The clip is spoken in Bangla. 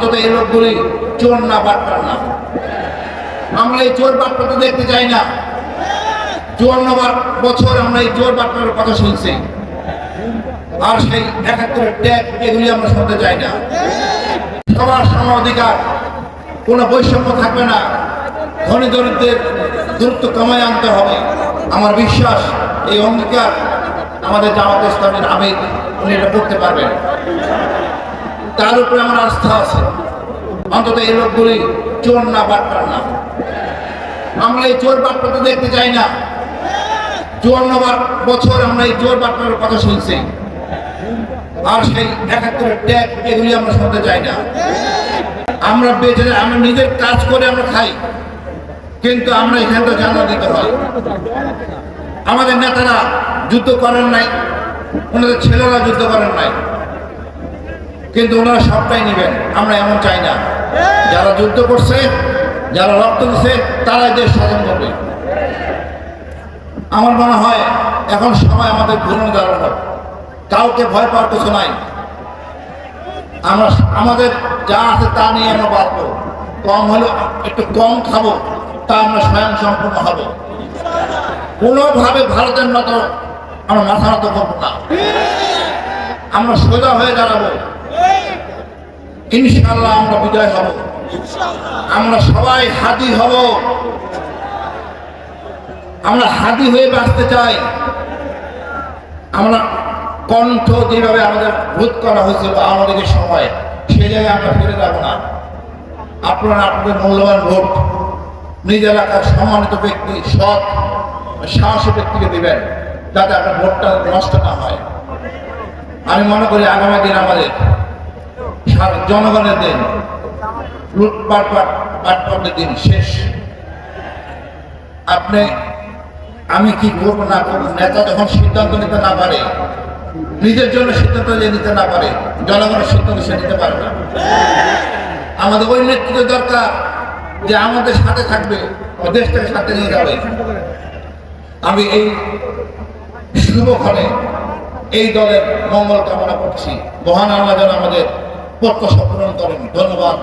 অন্তত এই লোকগুলি চোর না বাটপার না আমরা এই চোর বাটপাটা দেখতে চাই না। চুয়ান্ন বছর আমরা এই চোর বাটপার কথা শুনছি। আর সেই একাত্তরের ট্যাগ এগুলি আমরা শুনতে চাই না। সবার সম অধিকার, কোনো বৈষম্য থাকবে না। ধনী দরিদ্রের দূরত্ব কমায় আনতে হবে। আমার বিশ্বাস, এই অঙ্গীকার আমাদের জামাত ইসলামের আবেগ, উনি এটা করতে পারবেন। তার উপরে আমার আস্থা আছে। অন্তত এই লোকগুলি চোর না বাটপার না। আমরা এই চোর বাটপাটা দেখতে চাই না। চুয়ান্ন বার বছর আমরা এই চোর বাটপার কথা শুনছি। আর সেই একাত্তরের ট্যাগ এগুলি আমরা শুনতে চাই না। আমরা বেঁচে আমরা নিজের কাজ করে আমরা খাই। কিন্তু আমরা এখানে তো জানা দিতে হয়। আমাদের নেতারা যুদ্ধ করেন নাই, ওনাদের ছেলেরা যুদ্ধ করেন নাই। কিন্তু ওনারা সবটাই নেবেন, আমরা এমন চাই না। যারা যুদ্ধ করছে, যারা রক্ত দিচ্ছে তারাই দেশ শাসন করবে। আমার মনে হয়, এখন সময় আমাদের ঘুরনে দাঁড়ানো কাউকে ভয় পাওয়ার কিছু নাই। আমরা আমাদের যা আছে তা নিয়ে আমরা বাঁচবো। কম হলো একটু কম খাব, তা আমরা স্বয়ং সম্পূর্ণ হব। কোনোভাবে ভারতের মতো আমরা মাথা নত করব না। আমরা সোজা হয়ে দাঁড়াবো। ইনশাল্লাহ আমরা বিজয় হব। আমরা সবাই হাতি হব। আমরা হাতি হয়ে বাঁচতে চাই। আমরা কণ্ঠ যেভাবে আমাদের ভোট করা হয়েছিল আমাদের সময় সেই জায়গায় আমরা ফিরে যাব না। আপনারা আপনাদের মূল্যবান ভোট নিজ এলাকার সম্মানিত ব্যক্তি, সৎ সাহসী ব্যক্তিকে দেবেন, যাতে আপনার ভোটটা নষ্ট না হয়। আমি মনে করি আগামী দিন আমাদের জনগণের দিন। লুটপাট দিন শেষ। আপনি, আমি কি করব না করব? নেতা যখন সিদ্ধান্ত নিতে না পারে, নিজের জন্য সিদ্ধান্ত যে নিতে না পারে, জনগণের সিদ্ধান্ত সে নিতে পারে না। আমাদের ওই নেতৃত্ব দরকার যে আমাদের সাথে থাকবে দেশটাকে সাথে নিয়ে যাবে। আমি এই শুভক্ষণে এই দলের মঙ্গল কামনা করছি। মহান যেন আমাদের প্রত্যাশা পূরণ করেন। ধন্যবাদ।